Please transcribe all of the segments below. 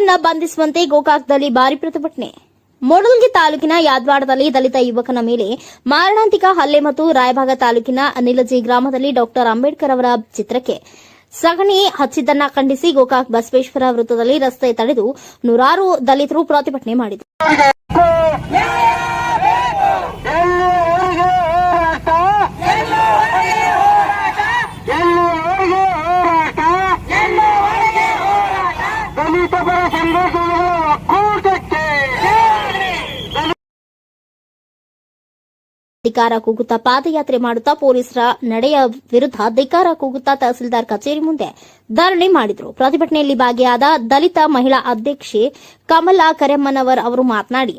ಆರೋಪಿಗಳನ್ನ ಬಂಧಿಸುವಂತೆ ಗೋಕಾಕ್ದಲ್ಲಿ ಭಾರಿ ಪ್ರತಿಭಟನೆ. ಮೊಡಲ್ಗಿ ತಾಲೂಕಿನ ಯಾದವಾಡದಲ್ಲಿ ದಲಿತ ಯುವಕನ ಮೇಲೆ ಮಾರಣಾಂತಿಕ ಹಲ್ಲೆ ಮತ್ತು ರಾಯಭಾಗ ತಾಲೂಕಿನ ಅನಿಲಜಿ ಗ್ರಾಮದಲ್ಲಿ ಡಾಕ್ಟರ್ ಅಂಬೇಡ್ಕರ್ ಅವರ ಚಿತ್ರಕ್ಕೆ ಸಗಣಿ ಹಚ್ಚಿದ್ದನ್ನ ಖಂಡಿಸಿ ಗೋಕಾಕ್ ಬಸವೇಶ್ವರ ವೃತ್ತದಲ್ಲಿ ರಸ್ತೆ ತಡೆದು ನೂರಾರು ದಲಿತರು ಪ್ರತಿಭಟನೆ ಮಾಡಿದರು. ದಲಿತ ಪರ ಸಂಘಟನೆಗಳ ಒಕ್ಕೂಟಕ್ಕೆ ಧಿಕಾರ ಕೂಗುತ್ತಾ ಪಾದಯಾತ್ರೆ ಮಾಡುತ್ತಾ ಪೊಲೀಸರ ನಡೆಯ ವಿರುದ್ಧ ಧಿಕಾರ ಕೂಗುತ್ತಾ ತಹಸೀಲ್ದಾರ್ ಕಚೇರಿ ಮುಂದೆ ಧರಣಿ ಮಾಡಿದರು. ಪ್ರತಿಭಟನೆಯಲ್ಲಿ ಭಾಗಿಯಾದ ದಲಿತ ಮಹಿಳಾ ಅಧ್ಯಕ್ಷೆ ಕಮಲಾ ಕರೆಮ್ಮನವರ್ ಅವರು ಮಾತನಾಡಿ.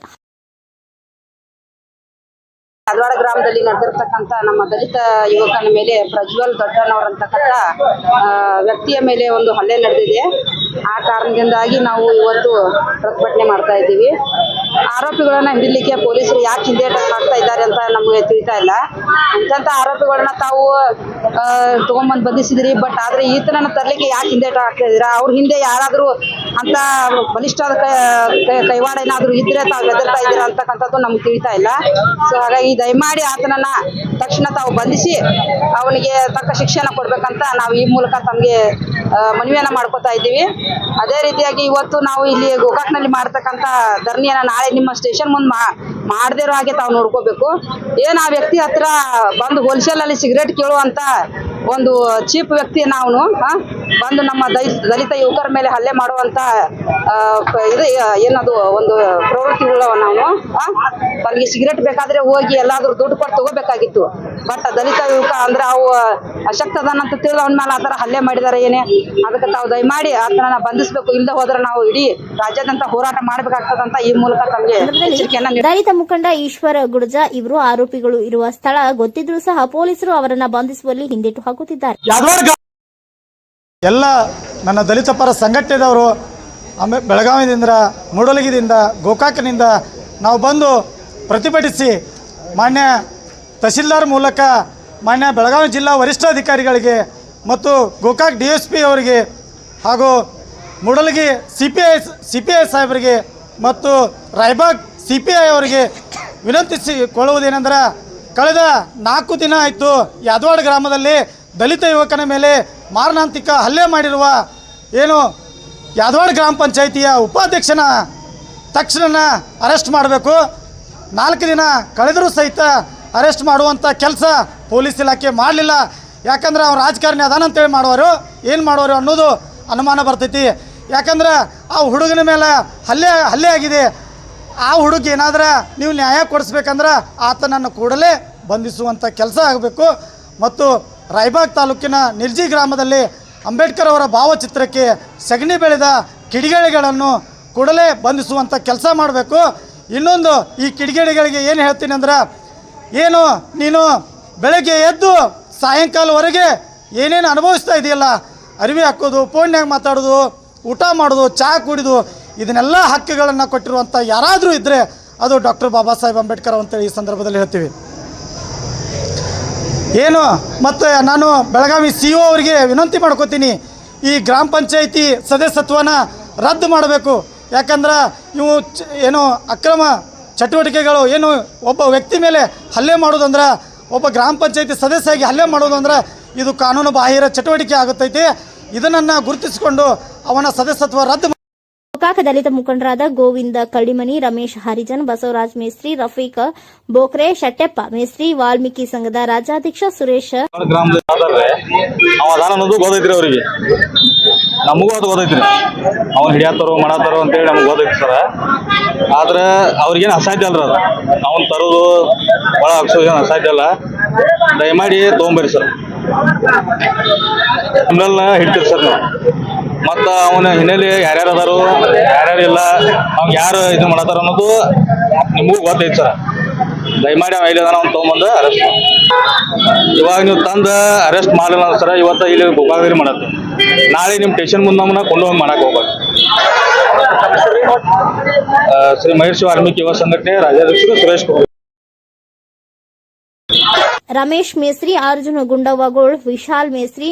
ಹದವಾಡ ಗ್ರಾಮದಲ್ಲಿ ನಡೆದಿರ್ತಕ್ಕಂಥ ನಮ್ಮ ದಲಿತ ಯುವಕನ ಮೇಲೆ ಪ್ರಜ್ವಲ್ ದೊಡ್ಡನವರಂತಕ್ಕಂಥ ವ್ಯಕ್ತಿಯ ಮೇಲೆ ಒಂದು ಹಲ್ಲೆ ನಡೆದಿದೆ. ಆ ಕಾರಣದಿಂದಾಗಿ ನಾವು ಇವತ್ತು ಪ್ರತಿಭಟನೆ ಮಾಡ್ತಾ ಇದ್ದೀವಿ. ಆರೋಪಿಗಳನ್ನ ಹಿಡಿಲಿಕ್ಕೆ ಪೊಲೀಸರು ಯಾಕೆ ಹಿಂದೇಟ ಹಾಕ್ತಾ ಇದ್ದಾರೆ ಅಂತ ನಮಗೆ ತಿಳಿತಾ ಇಲ್ಲ. ಇಂಥ ಆರೋಪಿಗಳನ್ನ ತಾವು ತಗೊಂಬಂದು ಬಂಧಿಸಿದ್ರಿ, ಬಟ್ ಆದ್ರೆ ಈತನನ್ನ ತರಲಿಕ್ಕೆ ಯಾಕೆ ಹಿಂದೇಟ ಹಾಕ್ತಾ ಇದ್ದೀರಾ? ಅವ್ರ ಹಿಂದೆ ಯಾರಾದ್ರೂ ಅಂತ ಬಲಿಷ್ಠ ಕೈವಾಡ ಏನಾದ್ರು ಇದ್ರೆ ತಾವು ಹೆದರ್ತಾ ಇದ್ದೀರಾ ಅಂತಕ್ಕಂಥದ್ದು ನಮ್ಗೆ ತಿಳಿತಾ ಇಲ್ಲ. ಸೊ ಹಾಗಾಗಿ ದಯಮಾಡಿ ಆತನನ್ನ ತಕ್ಷಣ ತಾವು ಬಂಧಿಸಿ ಅವನಿಗೆ ತಕ್ಕ ಶಿಕ್ಷಣ ಕೊಡ್ಬೇಕಂತ ನಾವು ಈ ಮೂಲಕ ತಮಗೆ ಮನವಿಯನ್ನ ಮಾಡ್ಕೊತಾ ಇದ್ದೀವಿ. ಅದೇ ರೀತಿಯಾಗಿ ಇವತ್ತು ನಾವು ಇಲ್ಲಿ ಗೋಕಾಕ್ನಲ್ಲಿ ಮಾಡ್ತಕ್ಕಂಥ ಧರಣಿಯನ್ನ ನಾಳೆ ನಿಮ್ಮ ಸ್ಟೇಷನ್ ಮುಂದೆ ಮಾಡದಿರೋ ಮಾಡದೇ ಹಾಗೆ ತಾವು ನೋಡ್ಕೋಬೇಕು. ಏನ್ ಆ ವ್ಯಕ್ತಿ ಹತ್ರ ಬಂದು ಹೋಲ್ಸೇಲ್ ಅಲ್ಲಿ ಸಿಗರೇಟ್ ಕೇಳುವಂತ ಒಂದು ಚೀಪ್ ವ್ಯಕ್ತಿ ನಾವು ಬಂದು ನಮ್ಮ ದೈ- ದಲಿತ ಯುವಕರ ಮೇಲೆ ಹಲ್ಲೆ ಮಾಡುವಂತ ಇದು ಏನದು ಒಂದು ಪ್ರವೃತ್ತಿ ಉಳ್ಳವ ನಾವು? ತನಗೆ ಸಿಗರೇಟ್ ಬೇಕಾದ್ರೆ ಹೋಗಿ ಎಲ್ಲಾದ್ರೂ ದುಡ್ಡು ಕೊಟ್ಟು ತಗೋಬೇಕಾಗಿತ್ತು. ಬಟ್ ದಲಿತ ಯುವಕ ಅಂದ್ರೆ ಅವು ಅಶಕ್ತದನಂತ ತಿಳಿದ ಅವನ ಮೇಲೆ ಆತರ ಹಲ್ಲೆ ಮಾಡಿದಾರೆ ಏನೇ? ಅದಕ್ಕೆ ತಾವು ದಯಮಾಡಿ ಆತನ ಬಂಧಿಸಬೇಕು ಇಲ್ಲದೆ ಹೋದ್ರೆ ನಾವು ಇಡೀ ರಾಜ್ಯಾದ್ಯಂತ ಹೋರಾಟ ಮಾಡ್ಬೇಕಾಗ್ತದಂತ ಈ ಮೂಲಕ ತಮಗೆ ದಲಿತ ಮುಖಂಡ ಈಶ್ವರ ಗುಡಜ ಇವರು ಆರೋಪಿಗಳು ಇರುವ ಸ್ಥಳ ಗೊತ್ತಿದ್ರೂ ಸಹ ಪೊಲೀಸರು ಅವರನ್ನ ಬಂಧಿಸುವಲ್ಲಿ ಹಿಂದೇಟು ಹಾಕುತ್ತಿದ್ದಾರೆ ಯಾದವಾಡ ಎಲ್ಲ ನನ್ನ ದಲಿತ ಪರ ಸಂಘಟನೆದವರು ಆಮೇಲೆ ಬೆಳಗಾವಿದಿಂದ ಮೂಡಲಗಿದಿಂದ ಗೋಕಾಕನಿಂದ ನಾವು ಬಂದು ಪ್ರತಿಭಟಿಸಿ ಮಾನ್ಯ ತಹಸೀಲ್ದಾರ್ ಮೂಲಕ ಮಾನ್ಯ ಬೆಳಗಾವಿ ಜಿಲ್ಲಾ ವರಿಷ್ಠಾಧಿಕಾರಿಗಳಿಗೆ ಮತ್ತು ಗೋಕಾಕ್ ಡಿ ಎಸ್ ಪಿ ಅವರಿಗೆ ಹಾಗೂ Mudalagi C P I C P I ಸಾಹೇಬರಿಗೆ ಮತ್ತು ರಾಯ್ಬಾಗ್ ಸಿ ಪಿ ಐ ಅವರಿಗೆ ವಿನಂತಿಸಿಕೊಳ್ಳುವುದೇನೆಂದ್ರೆ ಕಳೆದ ನಾಲ್ಕು ದಿನ ಆಯಿತು ಯಾದವಾಡ ಗ್ರಾಮದಲ್ಲಿ ದಲಿತ ಯುವಕನ ಮೇಲೆ ಮಾರಣಾಂತಿಕ ಹಲ್ಲೆ ಮಾಡಿರುವ ಏನು ಯಾದವಾಡ ಗ್ರಾಮ ಪಂಚಾಯಿತಿಯ ಉಪಾಧ್ಯಕ್ಷನ ತಕ್ಷಣ ಅರೆಸ್ಟ್ ಮಾಡಬೇಕು. ನಾಲ್ಕು ದಿನ ಕಳೆದರೂ ಸಹಿತ ಅರೆಸ್ಟ್ ಮಾಡುವಂಥ ಕೆಲಸ ಪೊಲೀಸ್ ಇಲಾಖೆ ಮಾಡಲಿಲ್ಲ. ಯಾಕಂದ್ರೆ ಅವ್ರು ರಾಜಕಾರಣಿ ಅದಾನಂತೇಳಿ ಮಾಡೋರು ಏನು ಮಾಡೋರು ಅನ್ನೋದು ಅನುಮಾನ ಬರ್ತೈತಿ. ಯಾಕಂದ್ರೆ ಆ ಹುಡುಗನ ಮೇಲೆ ಹಲ್ಲೆ ಹಲ್ಲೆ ಆಗಿದೆ. ಆ ಹುಡುಗ ಏನಾದ್ರೆ ನೀವು ನ್ಯಾಯ ಕೊಡಿಸ್ಬೇಕಂದ್ರೆ ಆತನನ್ನು ಕೂಡಲೇ ಬಂಧಿಸುವಂಥ ಕೆಲಸ ಆಗಬೇಕು. ಮತ್ತು ರಾಯಬಾಗ್ ತಾಲೂಕಿನ ನಿರ್ಜಿ ಗ್ರಾಮದಲ್ಲಿ ಅಂಬೇಡ್ಕರ್ ಅವರ ಭಾವಚಿತ್ರಕ್ಕೆ ಸಗಣಿ ಬೆಳೆದ ಕಿಡಿಗೇಡಿಗಳನ್ನು ಕೂಡಲೇ ಬಂಧಿಸುವಂಥ ಕೆಲಸ ಮಾಡಬೇಕು. ಇನ್ನೊಂದು, ಈ ಕಿಡಿಗೇಡಿಗಳಿಗೆ ಏನು ಹೇಳ್ತೀನಿ ಅಂದ್ರೆ, ಏನು ನೀನು ಬೆಳಗ್ಗೆ ಎದ್ದು ಸಾಯಂಕಾಲವರೆಗೆ ಏನೇನು ಅನುಭವಿಸ್ತಾ ಇದೆಯಲ್ಲ, ಅರಿವಿ ಹಾಕೋದು, ಫೋನ್ಯಾಗ ಮಾತಾಡೋದು, ಊಟ ಮಾಡೋದು ಚಹಾ ಕುಡಿದು, ಇದನ್ನೆಲ್ಲ ಹಕ್ಕುಗಳನ್ನು ಕೊಟ್ಟಿರುವಂಥ ಯಾರಾದರೂ ಇದ್ದರೆ ಅದು ಡಾಕ್ಟರ್ ಬಾಬಾ ಸಾಹೇಬ್ ಅಂಬೇಡ್ಕರ್ ಅಂತೇಳಿ ಈ ಸಂದರ್ಭದಲ್ಲಿ ಹೇಳ್ತೀವಿ. ಏನು? ಮತ್ತು ನಾನು ಬೆಳಗಾವಿ ಸಿ ಒ ಅವರಿಗೆ ವಿನಂತಿ ಮಾಡ್ಕೋತೀನಿ, ಈ ಗ್ರಾಮ ಪಂಚಾಯಿತಿ ಸದಸ್ಯತ್ವನ ರದ್ದು ಮಾಡಬೇಕು. ಯಾಕಂದ್ರೆ ಇವು ಚ, ಏನು ಅಕ್ರಮ ಚಟುವಟಿಕೆಗಳು, ಏನು ಒಬ್ಬ ವ್ಯಕ್ತಿ ಮೇಲೆ ಹಲ್ಲೆ ಮಾಡೋದಂದ್ರೆ, ಒಬ್ಬ ಗ್ರಾಮ ಪಂಚಾಯಿತಿ ಸದಸ್ಯಾಗಿ ಹಲ್ಲೆ ಮಾಡೋದಂದ್ರೆ, ಇದು ಕಾನೂನು ಬಾಹಿರ ಚಟುವಟಿಕೆ ಆಗುತ್ತೈತಿ. ಇದನ್ನು ಗುರುತಿಸಿಕೊಂಡು ಅವನ ಸದಸ್ಯತ್ವ ರದ್ದು ಗೋಕಾಕ ದಲಿತ ಮುಖಂಡರಾದ ಗೋವಿಂದ ಕಳ್ಳಿಮನಿ, ರಮೇಶ್ ಹರಿಜನ್, ಬಸವರಾಜ್ ಮೇಸ್ತ್ರಿ, ರಫೀಕ್ ಬೋಕ್ರೆ, ಶೆಟ್ಟೆಪ್ಪ ಮೇಸ್ತ್ರಿ, ವಾಲ್ಮೀಕಿ ಸಂಘದ ರಾಜ್ಯಾಧ್ಯಕ್ಷ ಸುರೇಶ್. ಗೊತ್ತೈತ್ರಿ ಅವ್ರಿಗೆ. ನಮಗೂ ಅದು ಗೊತ್ತೈತ್ರಿ. ಅವ್ನು ಹಿಡಿಯತ್ತಾರೋ ಮಾಡತ್ತಾರೋ ಅಂತೇಳಿ ನಮ್ಗೆ ಗೊತ್ತೈತಿ ಸರ. ಆದ್ರೆ ಅವ್ರಿಗೇನು ಅಸಾಧ್ಯ ಅಲ್ರಿ ಅದು. ಅವ್ನು ತರೋದು ಒಳ ಹಾಕ್ಸೋದೇನು ಅಸಾಧ್ಯ ಅಲ್ಲ. ದಯಮಾಡಿ ತೊಗೊಂಬರ್ರಿ ಸರ್. ನಮ್ಮನ್ನ ಹಿಡ್ತೀರಿ ಸರ್ ನಾವು. ಮತ್ತು ಅವನ ಹಿನ್ನೆಲೆ ಯಾರ್ಯಾರು ಅದಾರು, ಯಾರ್ಯಾರು ಇಲ್ಲ, ಅವ್ನ್ ಯಾರು ಇದು ಮಾಡತ್ತಾರ ಅನ್ನೋದು ನಿಮಗೂ ಗೊತ್ತೈತಿ ಸರ್. ದಯಮಾಡಿ ಅವ್ನು ಇಲ್ಲಿ ಅದಾನ ಅವ್ನು ತೊಗೊಂಬಂದು ಅರೆಸ್ಟ್ ಇವಾಗ ನೀವು ತಂದ ಅರೆಸ್ಟ್ ಮಾಡಲ್ಲ ಸರ್, ಇವತ್ತ ಇಲ್ಲಿ ಗೋಕಾಗದಲ್ಲಿ ಮಾಡತ್ತೆ. ನಾಳೆ ನಿಮ್ಮ ಸ್ಟೇಷನ್ ಮುಂದೆ ನಮ್ಮನ್ನ ಕೊಂಡು ಹೋಗಿ ಮಾಡಕ್ ಹೋಗ್ಬೇಕು. ಶ್ರೀ ಮಹೇಶ್ ವಾಲ್ಮೀಕಿ ಯುವ ಸಂಘಟನೆ ರಾಜ್ಯಾಧ್ಯಕ್ಷರು ಸುರೇಶ್ ಕುಮಾರ್. ರಮೇಶ್ ಮೇಸ್ತ್ರಿ, ಅರ್ಜುನ ಗುಂಡವಗೋಳ್ ವಿಶಾಲ್ ಮೇಸ್ತ್ರಿ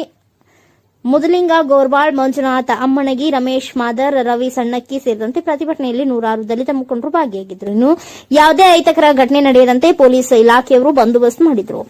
ಮುದಲಿಂಗ, ಗೋರ್ವಾಳ್, ಮಂಜುನಾಥ ಅಮ್ಮಣಗಿ ರಮೇಶ್, ಮಾದರ್, ರವಿ, ಸಣ್ಣಕ್ಕಿ ಸೇರಿದಂತೆ ಪ್ರತಿಭಟನೆಯಲ್ಲಿ ನೂರಾರು ದಲಿತ ಮುಖಂಡರು ಭಾಗಿಯಾಗಿದ್ದರು. ಇನ್ನು ಯಾವುದೇ ಅಹಿತಕರ ಘಟನೆ ನಡೆಯದಂತೆ ಪೊಲೀಸ್ ಇಲಾಖೆಯವರು ಬಂದೋಬಸ್ತ್ ಮಾಡಿದ್ರು.